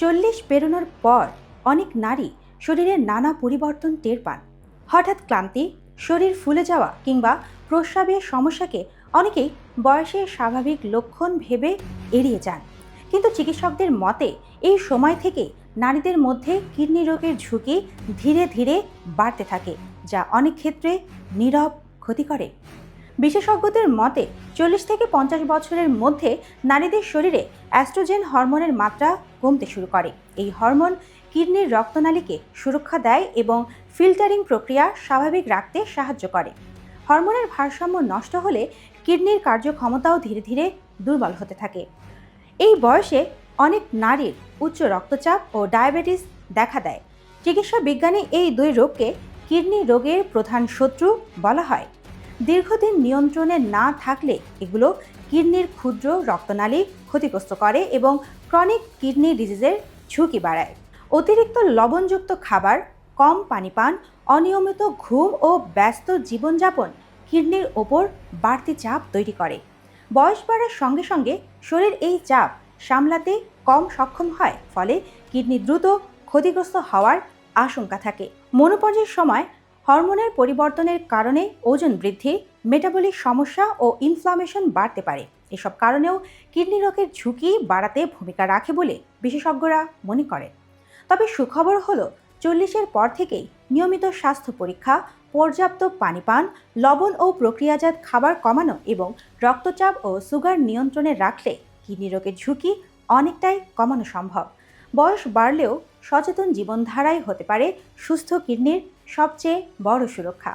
চল্লিশ পেরোনোর পর অনেক নারী শরীরের নানা পরিবর্তন টের পান। হঠাৎ ক্লান্তি, শরীর ফুলে যাওয়া কিংবা প্রস্রাবের সমস্যাকে অনেকেই বয়সের স্বাভাবিক লক্ষণ ভেবে এড়িয়ে যান। কিন্তু চিকিৎসকদের মতে, এই সময় থেকে নারীদের মধ্যে কিডনি রোগের ঝুঁকি ধীরে ধীরে বাড়তে থাকে, যা অনেক ক্ষেত্রে নীরব ক্ষতি করে। বিশেষজ্ঞদের মতে, চল্লিশ থেকে পঞ্চাশ বছরের মধ্যে নারীদের শরীরে অ্যাস্ট্রোজেন হরমোনের মাত্রা কমতে শুরু করে। এই হরমোন কিডনির রক্তনালীকে সুরক্ষা দেয় এবং ফিল্টারিং প্রক্রিয়া স্বাভাবিক রাখতে সাহায্য করে। হরমোনের ভারসাম্য নষ্ট হলে কিডনির কার্যক্ষমতাও ধীরে ধীরে দুর্বল হতে থাকে। এই বয়সে অনেক নারীর উচ্চ রক্তচাপ ও ডায়াবেটিস দেখা দেয়। চিকিৎসা বিজ্ঞানী এই দুই রোগকে কিডনি রোগের প্রধান শত্রু বলা হয়। দীর্ঘদিন নিয়ন্ত্রণে না থাকলে এগুলো কিডনির ক্ষুদ্র রক্তনালী ক্ষতিগ্রস্ত করে এবং ক্রনিক কিডনি ডিজিজের ঝুঁকি বাড়ায়। অতিরিক্ত লবণযুক্ত খাবার, কম পানি পান, অনিয়মিত ঘুম ও ব্যস্ত জীবনযাপন কিডনির ওপর বাড়তি চাপ তৈরি করে। বয়স বাড়ার সঙ্গে সঙ্গে শরীর এই চাপ সামলাতে কম সক্ষম হয়, ফলে কিডনি দ্রুত ক্ষতিগ্রস্ত হওয়ার আশঙ্কা থাকে। মনোপজের সময় হরমোনের পরিবর্তনের কারণে ওজন বৃদ্ধি মেটাবলিক সমস্যা ও ইনফ্লামেশন বাড়তে পারে। এসব কারণেও কিডনি রোগের ঝুঁকি বাড়াতে ভূমিকা রাখে বলে বিশেষজ্ঞরা মনে করেন। তবে সুখবর হলো, চল্লিশের পর থেকেই নিয়মিত স্বাস্থ্য পরীক্ষা, পর্যাপ্ত পানি পান লবণ ও প্রক্রিয়াজাত খাবার কমানো এবং রক্তচাপ ও সুগার নিয়ন্ত্রণে রাখলে কিডনি রোগের ঝুঁকি অনেকটাই কমানো সম্ভব। বয়স বাড়লেও সচেতন জীবনধারাই হতে পারে সুস্থ কিডনির সবচেয়ে বড় সুরক্ষা।